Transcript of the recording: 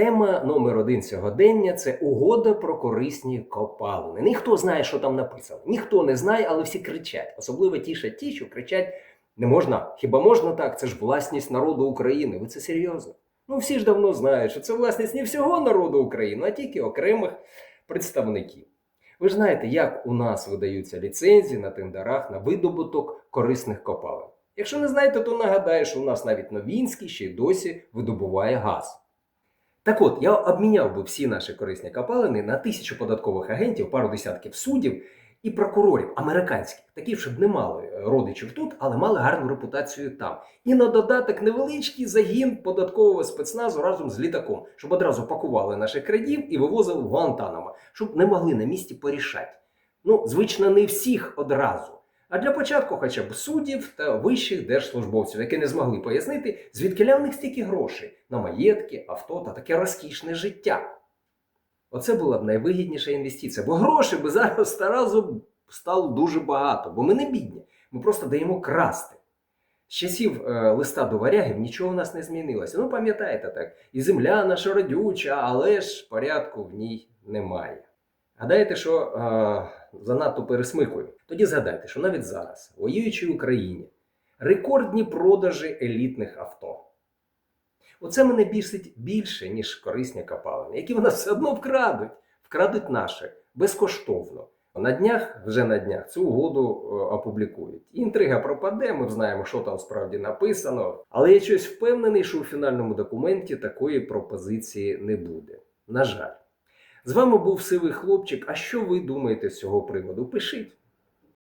Тема номер один сьогодення це угода про корисні копалини. Ніхто знає, що там написано. Ніхто не знає, але всі кричать. Особливо тішать ті, що кричать: не можна. Хіба можна так? Це ж власність народу України. Ви це серйозно? Ну всі ж давно знають, що це власність не всього народу України, а тільки окремих представників. Ви ж знаєте, як у нас видаються ліцензії на тендерах на видобуток корисних копалин. Якщо не знаєте, то нагадаю, що у нас навіть Новінський ще й досі видобуває газ. Так от, я обміняв би всі наші корисні копалини на тисячу податкових агентів, пару десятків суддів і прокурорів американських, такі, щоб не мали родичів тут, але мали гарну репутацію там. І на додаток невеличкий загін податкового спецназу разом з літаком, щоб одразу пакували наших крадів і вивозили в Гуантанамо, щоб не могли на місці порішати. Ну, звично, не всіх одразу. А для початку хоча б суддів та вищих держслужбовців, які не змогли пояснити, звідки в них стільки грошей на маєтки, авто та таке розкішне життя. Оце була б найвигідніша інвестиція, бо грошей би зараз разу стало дуже багато, бо ми не бідні, ми просто даємо красти. З часів е, листа до варягів нічого у нас не змінилося. Ну, пам'ятаєте так, і земля наша родюча, але ж порядку в ній немає. Гадаєте, що е, занадто пересмикую? Тоді згадайте, що навіть зараз, в воюючій Україні, рекордні продажі елітних авто. Оце мене бісить більше, ніж корисні копалини, які в нас все одно вкрадуть, вкрадуть наше безкоштовно. На днях, вже на днях, цю угоду е, опублікують. Інтрига пропаде, ми знаємо, що там справді написано. Але я щось впевнений, що у фінальному документі такої пропозиції не буде. На жаль. З вами був сивий хлопчик. А що ви думаєте з цього приводу? Пишіть.